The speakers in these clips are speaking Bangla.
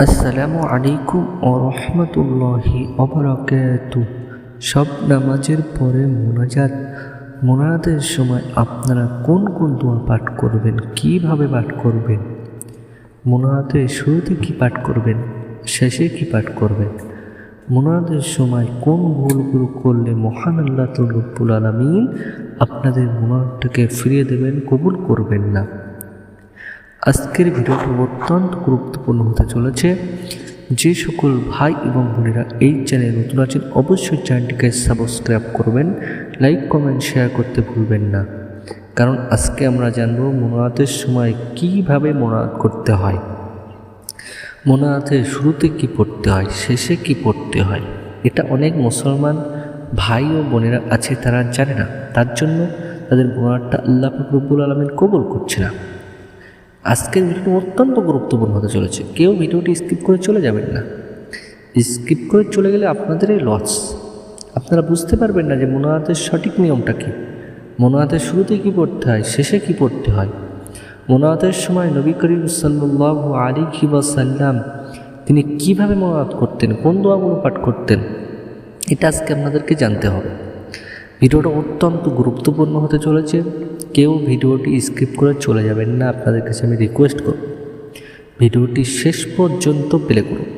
আসসালামু আলাইকুম ও রহমতুল্লাহি অবরাকাত সব নামাজের পরে মোনাজাত। মোনাজাতের সময় আপনারা কোন কোন দোয়া পাঠ করবেন? কীভাবে পাঠ করবেন? মোনাজাতের শুরুতে কি পাঠ করবেন? শেষে কি পাঠ করবেন? মোনাজাতের সময় কোন ভুলগুলো করলে মহান আল্লাহ রব্বুল আলমিন আপনাদের মোনাজাতটাকে ফিরিয়ে দেবেন, কবুল করবেন না। আজকের ভিডিওটি অত্যন্ত গুরুত্বপূর্ণ হতে চলেছে। যে সকল ভাই এবং বোনেরা এই চ্যানেল নতুন আছেন, অবশ্যই চ্যানেলটিকে সাবস্ক্রাইব করবেন, লাইক, কমেন্ট, শেয়ার করতে ভুলবেন না। কারণ আজকে আমরা জানব মোনাতের সময় কীভাবে মোনাত করতে হয় মোনাতের শুরুতে কি পড়তে হয়, শেষে কি পড়তে হয়। এটা অনেক মুসলমান ভাই ও বোনেরা আছে, তারা জানে না। তার জন্য তাদের মোনাতটা আল্লাহ ফকরবুল আলমিন কবল করছে না। আজকের ভিডিওটি অত্যন্ত গুরুত্বপূর্ণ হতে চলেছে। কেউ ভিডিওটি স্কিপ করে চলে যাবেন না। স্কিপ করে চলে গেলে আপনাদেরই লস আপনারা বুঝতে পারবেন না যে মোনাহাতের সঠিক নিয়মটা কী। মোনাহাতের শুরুতে কী পড়তে হয়, শেষে কী পড়তে হয়? মোনাহাতের সময় নবী করিম সাল্লাহ আলী সাল্লাম তিনি কীভাবে মোনাহাত করতেন, কোন দোয়াগুলো পাঠ করতেন, এটা আজকে আপনাদেরকে জানতে হবে। ভিডিওটা অত্যন্ত গুরুত্বপূর্ণ হতে চলেছে। কেউ ভিডিওটি স্কিপ করে চলে যাবেন না, আপনাদের কাছে আমি রিকোয়েস্ট করব। ভিডিওটি শেষ পর্যন্ত প্লে করুন।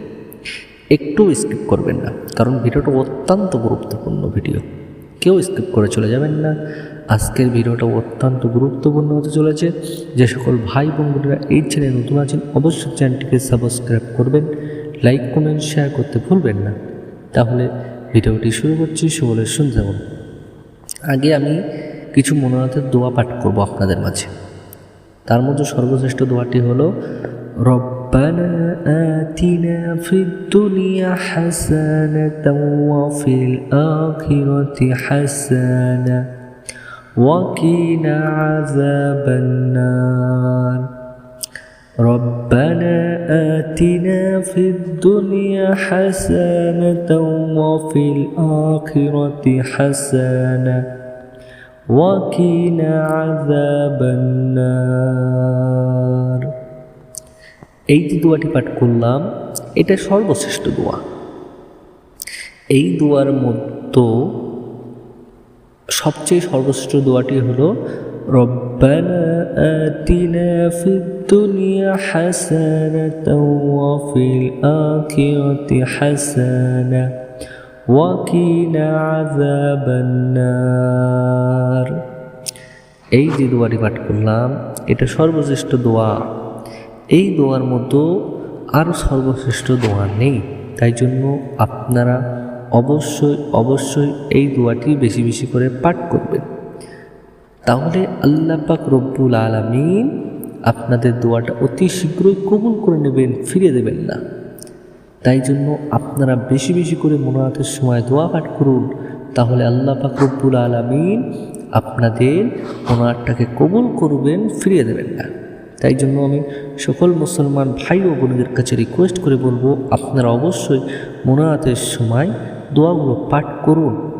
একটু স্কিপ করবেন না, কারণ ভিডিওটা অত্যন্ত গুরুত্বপূর্ণ ভিডিও কেউ স্কিপ করে চলে যাবেন না। আজকের ভিডিওটা অত্যন্ত গুরুত্বপূর্ণ হতে চলেছে। যে সকল ভাই বোনরা এই চ্যানেল নতুন আছেন, অবশ্যই চ্যানেলটিকে সাবস্ক্রাইব করবেন লাইক কমেন্ট শেয়ার করতে ভুলবেন না। তাহলে ভিডিওটি শুরু করছি সকলের শুনতে আগে আমি কিছু মনোনাথের দোয়া পাঠ করব আপনাদের মাঝে তার মধ্যে সর্বশ্রেষ্ঠ দোয়াটি হলো রব্বানা আতিনা ফিদ দুনিয়া হাসানাতাও ওয়া ফিল আখিরাতি হাসানা وقنا عذاب النار ربنا آتنا في الدنيا حسنة وفي الآخرة حسنة وقنا عذاب النار এই যে দোয়াটি পাঠ করলাম এটা সর্বশ্রেষ্ঠ দোয়া এই দোয়ার মধ্যে সবচেয়ে সর্বশ্রেষ্ঠ দোয়াটি হলো ربنا آتنا في الدنيا حسنة وفي الآخرة حسنة وقنا عذاب النار এই যে দোয়াটি পাঠ করলাম এটা সর্বশ্রেষ্ঠ দোয়া এই দোয়ার মতো আরও সর্বশ্রেষ্ঠ দোয়া নেই তাই জন্য আপনারা অবশ্যই অবশ্যই এই দোয়াটি বেশি বেশি করে পাঠ করবেন তাহলে আল্লাহ পাক রব্বুল আলমিন আপনাদের দোয়াটা অতি শীঘ্রই কবুল করে নেবেন ফিরে দেবেন না। তাই জন্য আপনারা বেশি বেশি করে মনোনাথের সময় দোয়া পাঠ করুন। তাহলে আল্লাহ পাক রব্বুল আলমিন আপনাদের মনোনাথটাকে কবুল করবেন, ফিরিয়ে দেবেন না। তাই জন্য আমি সকল মুসলমান ভাই ও বোনদের কাছে রিকোয়েস্ট করে বলব, আপনারা অবশ্যই মনোনাথের সময় দোয়াগুলো পাঠ করুন।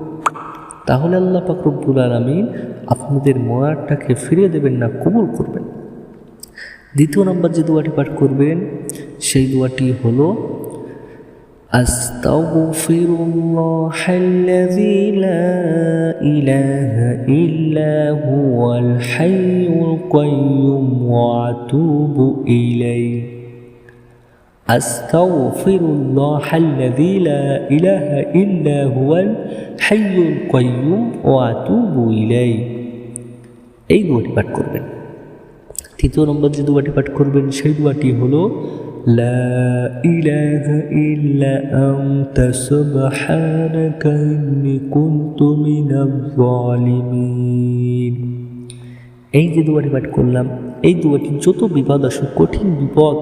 তাহলে আল্লাহ পাকরব্বুল আলমিন আপনাদের মনারটাকে ফিরিয়ে দেবেন না কবুল করবেন দ্বিতীয় নম্বর যে দোয়াটি পাঠ করবেন সেই দোয়াটি হলো أستغفر الله الذي لا إله إلا هو الحي القيوم وأتوب إليه أستغفر الله الذي لا إله إلا هو الحي القيوم وأتوب إليه এই দুয়াটি পাঠ করবেন তৃতীয় নম্বর যে দুয়াটি পাঠ করবেন সেই দুয়াটি হলো لا إله إلا أنت سبحانك إني كنت من الظالمين এই যে দুয়াটি পাঠ করলাম এই দুয়াটি যত বিপদ আসুক কঠিন বিপদ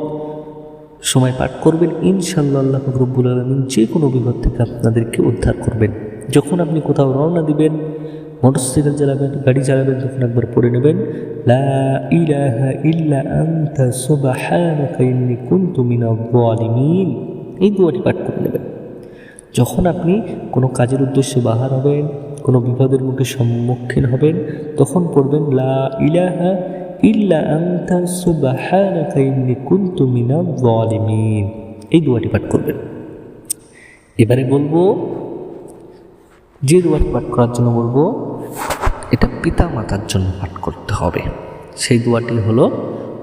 সময় পাঠ করবেন। ইনশাল্লাহ আল্লাহ রব্বুল আলমিন যে কোনো বিপদ থেকে আপনাদেরকে উদ্ধার করবেন। যখন আপনি কোথাও রওনা দিবেন, মোটরসাইকেল চালাবেন, গাড়ি চালাবেন, তখন একবার পড়ে নেবেন, লা এই দুয়াটি পাঠ করে নেবেন। যখন আপনি কোনো কাজের উদ্দেশ্যে বাহার হবেন, কোনো বিপদের মুখে সম্মুখীন হবেন, তখন পড়বেন, লা ইলাহা ইল্লা আনতা সুবহানাকা ইন্নী কুনতু মিনাজ জালিমিন এই দোয়াটি পাঠ করবেন। এবারে বলব, যে দোয়াটি পাঠ করার জন্য বলব, এটা পিতা মাতার জন্য পাঠ করতে হবে। সেই দোয়াটি হলো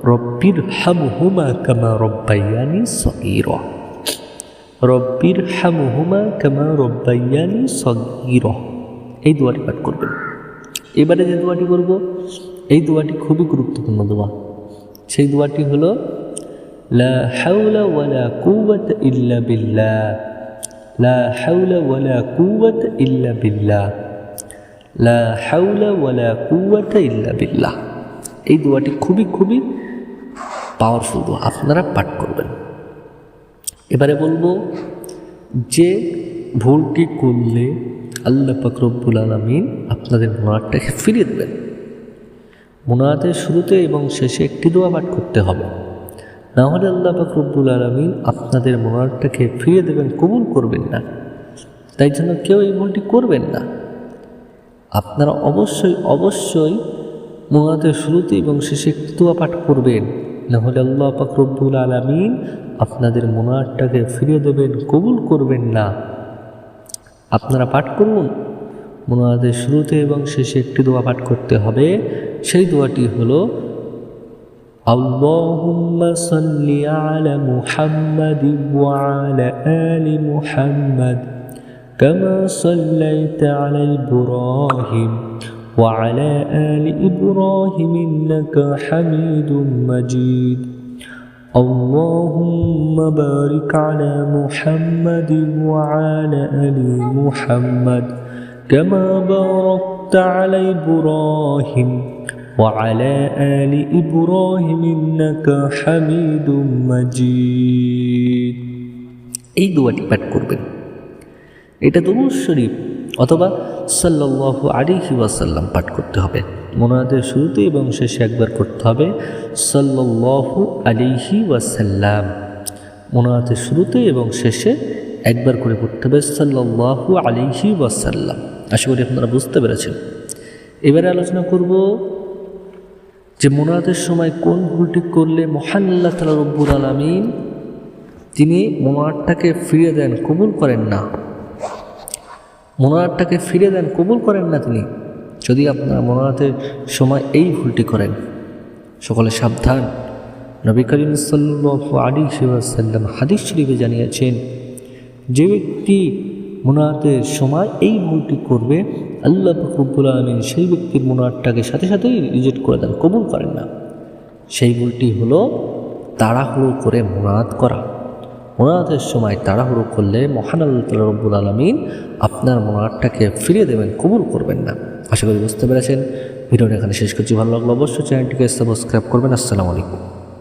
রব্বির হামহুমা কামা রব্বাইয়ানি সগীর। রব্বির হামহুমা কামা রব্বাইয়ানি সগীর। এই দোয়াটি পাঠ করবেন। এবারে যে দোয়াটি করব এই দোয়াটি খুবই গুরুত্বপূর্ণ দোয়া। সেই দোয়াটি হলো, লা হাওলা ওয়ালা কুওয়াতা ইল্লা বিল্লাহ। লা হাওলা ওয়ালা কুওয়াতা ইল্লা বিল্লাহ। লা হাওলা ওয়ালা কুওয়াতা ইল্লা এই দোয়াটি খুবই খুবই পাওয়ারফুল দোয়া, আপনারা পাঠ করবেন। এবারে বলব যে ভুলটি করলে আল্লাহ পাকরব্বুল আলমিন আপনাদের মোনারটাকে ফিরিয়ে দেবেন। মোনাতের শুরুতে এবং শেষে একটি দোয়া পাঠ করতে হবে। না হলে আল্লাহ পাকরব্বুল আলমিন আপনাদের মোনারটাকে ফিরিয়ে দেবেন, কবুল করবেন না। তাই জন্য কেউ এই ভুলটি করবেন না। আপনারা অবশ্যই অবশ্যই মোনাতের শুরুতে এবং শেষে একটি দোয়া পাঠ করবেন। নাহলে আল্লাহ পাকরব্বুল আলমিন আপনাদের মোনারটাকে ফিরিয়ে দেবেন, কবুল করবেন না। আপনারা পাঠ করুন। মোনাদের শুরুতে এবং শেষে একটি দোয়া পাঠ করতে হবে। সেই দোয়াটি হলো اللهم صل على محمد وعلى آل محمد كما صليت على إبراهيم وعلى آل إبراهيم إنك حميد مجيد اللهم بارك على محمد وعلى آل محمد كما باركت على إبراهيم وعلى آل إبراهيم إنك حميد مجيد এই দোয়াটি পাঠ করবেন এটা দরুদ শরীফ অথবা সাল্লাল্লাহু আলাইহি ওয়াসাল্লাম পাঠ করতে হবে মোনাদের শুরুতে এবং শেষে একবার করতে হবে সাল্লাল্লাহু আলাইহি ওয়াসাল্লাম মোনাদের শুরুতে এবং শেষে একবার করে পড়তে হবে সাল্লাল্লাহু আলাইহি ওয়াসাল্লাম আশা করি আপনারা বুঝতে পেরেছেন এবারে আলোচনা করব যে মোনাদের সময় কোন ভুলটি করলে মহান আল্লাহ তালা রব্বুল আলমিন তিনি মোনারটাকে ফিরিয়ে দেন, কবুল করেন না। মোনারটাকে ফিরে দেন, কবুল করেন না তিনি। যদি আপনার মোনারাতের সময় এই ভুলটি করেন, সকলে সাবধান। নবী করিম সাল্লাহ আলী সাল্লাম হাদিস শরীফে জানিয়েছেন, যে ব্যক্তি মোনাতের সময় এই ভুলটি করবে আল্লাহ ফকরবুল আলমিন সেই ব্যক্তির মোনারটাকে সাথে সাথেই রিজেক্ট করে দেন, কবুল করেন না। সেই ভুলটি হলো তাড়াহুড়ো করে মোনাত করা। মোনাতের সময় তাড়াহুড়ো করলে মহান আল্লাহ তালা রব্বুল আলমিন আপনার মোনারটাকে ফিরিয়ে দেবেন, কবুল করবেন না। আশা করি বুঝতে পেরেছেন। ভিডিওটা এখানে শেষ করছি। ভালো লাগল অবশ্যই চ্যানেলটিকে সাবস্ক্রাইব করবেন। আসসালামু আলাইকুম।